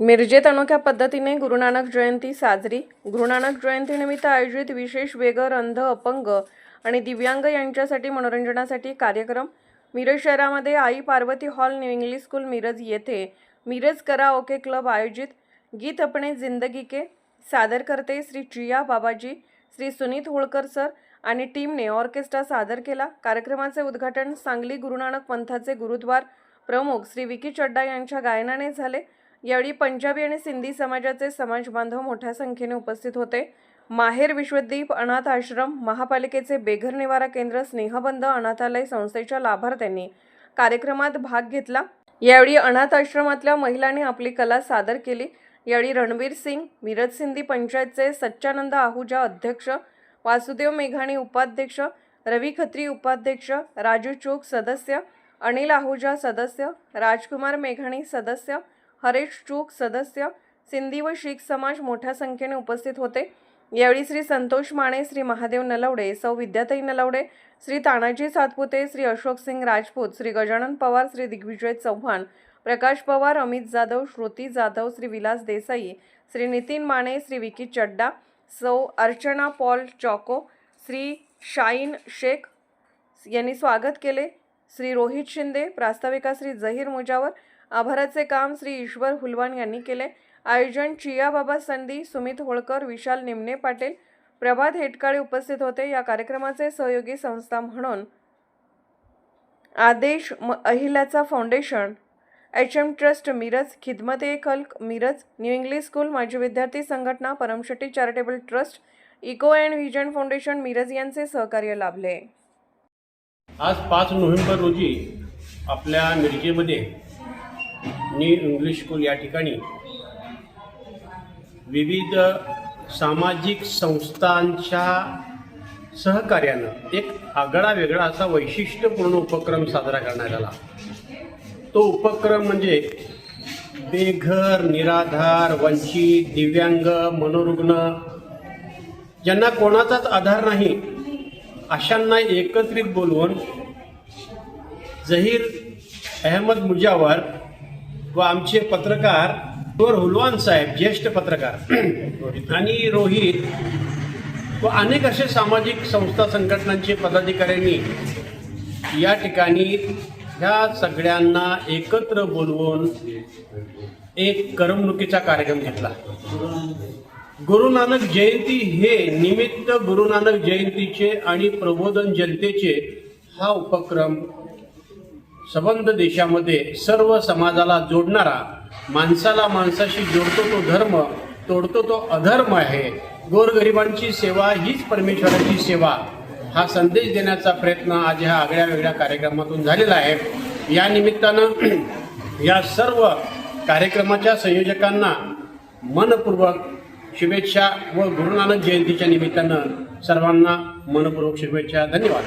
मिरजेत अनोख्या पद्धतीने गुरुनानक जयंती साजरी. गुरुनानक जयंतीनिमित्त आयोजित विशेष वेगर अंध अपंग आणि दिव्यांग यांच्यासाठी मनोरंजनासाठी कार्यक्रम. मिरज शहरामध्ये Aai Parvati hall new English school Miraj येथे मिरज करा ओके क्लब आयोजित. गीत अपने जिंदगी के सादर करते श्री चिया बाबाजी श्री सुनीत होळकर सर आणि टीमने ऑर्केस्ट्रा सादर केला. कार्यक्रमाचे उद्घाटन सांगली गुरुनानक पंथाचे गुरुद्वार प्रमुख श्री विकी चड्डा यांच्या गायनाने झाले. यावेळी पंजाबी आणि सिंधी समाजाचे समाज बांधव मोठ्या संख्येने उपस्थित होते. माहेर विश्वद्वीप अनाथ आश्रम महापालिकेचे बेघर निवारा केंद्र स्नेहबंध अनाथालय संस्थेच्या लाभार्थ्यांनी कार्यक्रमात भाग घेतला. यावेळी अनाथ आश्रमातल्या महिलांनी आपली कला सादर केली. यावेळी रणबीर सिंग मिरज सिंधी पंचायतचे सच्चानंद आहुजा अध्यक्ष वासुदेव मेघाणी उपाध्यक्ष रवी खत्री उपाध्यक्ष राजू चोक सदस्य अनिल आहुजा सदस्य राजकुमार मेघाणी सदस्य हरेश चूक सदस्य सिंधी व शीख समाज मोठ्या संख्येने उपस्थित होते. यावेळी श्री संतोष माने श्री महादेव नलवडे सौ विद्याताई नलवडे श्री तानाजी सातपुते श्री अशोक सिंग राजपूत श्री गजानन पवार श्री दिग्विजय चव्हाण प्रकाश पवार अमित जाधव श्रुती जाधव श्री विलास देसाई श्री नितीन माने श्री विकी चड्डा सौ अर्चना पॉल चॉको श्री शाईन शेख यांनी स्वागत केले. श्री रोहित शिंदे प्रास्ताविका श्री जहीर मुजावर आभाराचे काम श्री ईश्वर हुलवान यांनी केले. आयोजन चियाबाबा संधी सुमित होळकर विशाल निमणे पाटील प्रभात हेटकाळे उपस्थित होते. या कार्यक्रमाचे सहयोगी संस्था म्हणून आदेश म अहिल्याचा foundation H M trust Miraj Khidmat e Khalq Miraj new English school माजी विद्यार्थी संघटना Paramshetti charitable trust eco and vision foundation Miraj यांचे सहकार्य लाभले. आज पाच नोव्हेंबर रोजी आपल्या मिरजेमध्ये न्यू इंग्लिश स्कूल या ठिकाणी. विविध सामाजिक संस्थांच्या सहकार्यानं एक आगळा वेगळा असा वैशिष्ट्यपूर्ण उपक्रम साजरा करण्यात आला. तो उपक्रम म्हणजे बेघर निराधार वंचित दिव्यांग मनोरुग्ण ज्यांना कोणाचाच आधार नाही अशांना एकत्रित बोलवून जहीर अहमद मुजावर व आमचे पत्रकार हुलवान साहेब ज्येष्ठ पत्रकार. आणि रोहित व अनेक असे सामाजिक संस्था संघटनांचे पदाधिकाऱ्यांनी या ठिकाणी ह्या सगळ्यांना एकत्र बोलवून एक करमणुकीचा कार्यक्रम घेतला. गुरु नानक जयंती हे निमित्त गुरु नानक जयंतीचे आणि प्रबोधन जनतेचे हा उपक्रम संबंध देशामध्ये सर्व समाजाला जोडणारा माणसाला माणसाशी जोडतो तो धर्म तोडतो तो अधर्म आहे. गोरगरिबांची सेवा हीच परमेश्वराची सेवा. हा संदेश देण्याचा प्रयत्न आज ह्या आगळ्या वेगळ्या कार्यक्रमातून झालेला आहे. या निमित्तानं या सर्व कार्यक्रमाच्या संयोजकांना मनपूर्वक शुभेच्छा व गुरु नानक जयंतीच्या निमित्तानं सर्वांना मनपूर्वक शुभेच्छा. धन्यवाद.